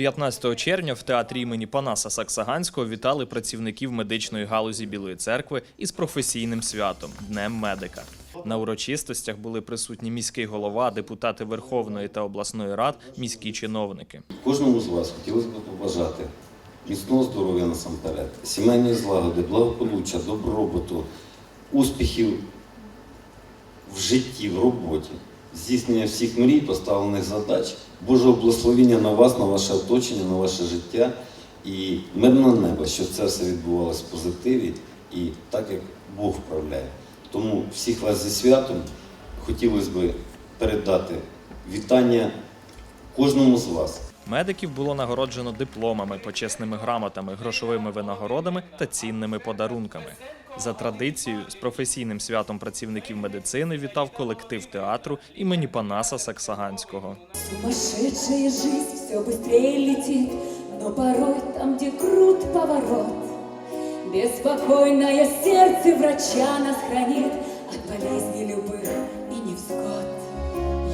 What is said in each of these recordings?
15 червня в театрі імені Панаса Саксаганського вітали працівників медичної галузі Білої церкви із професійним святом Днем медика. На урочистостях були присутні міський голова, депутати Верховної та обласної рад, міські чиновники. Кожному з вас хотілося б побажати міцного здоров'я насамперед, сімейної злагоди, благополуччя, добробуту, успіхів в житті, в роботі, здійснення всіх мрій, поставлених задач, Божого благословіння на вас, на ваше оточення, на ваше життя і мирне небо, щоб це все відбувалося в позитиві і так, як Бог вправляє. Тому всіх вас зі святом хотілося б передати вітання кожному з вас. Медиків було нагороджено дипломами, почесними грамотами, грошовими винагородами та цінними подарунками. За традицією, з професійним святом працівників медицини вітав колектив театру імені Панаса Саксаганського. Сумасшедшая жизнь все быстрее летит, но порой там, где крут поворот, беспокойное сердце врача нас хранит от болезней любых и невзгод.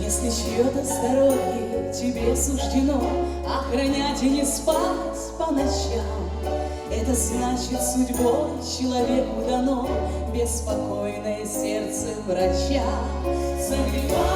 Если чье-то здоровье тебе суждено Охранять и не спать по ночам Это значит судьбой человеку дано Беспокойное сердце врача. Согреваем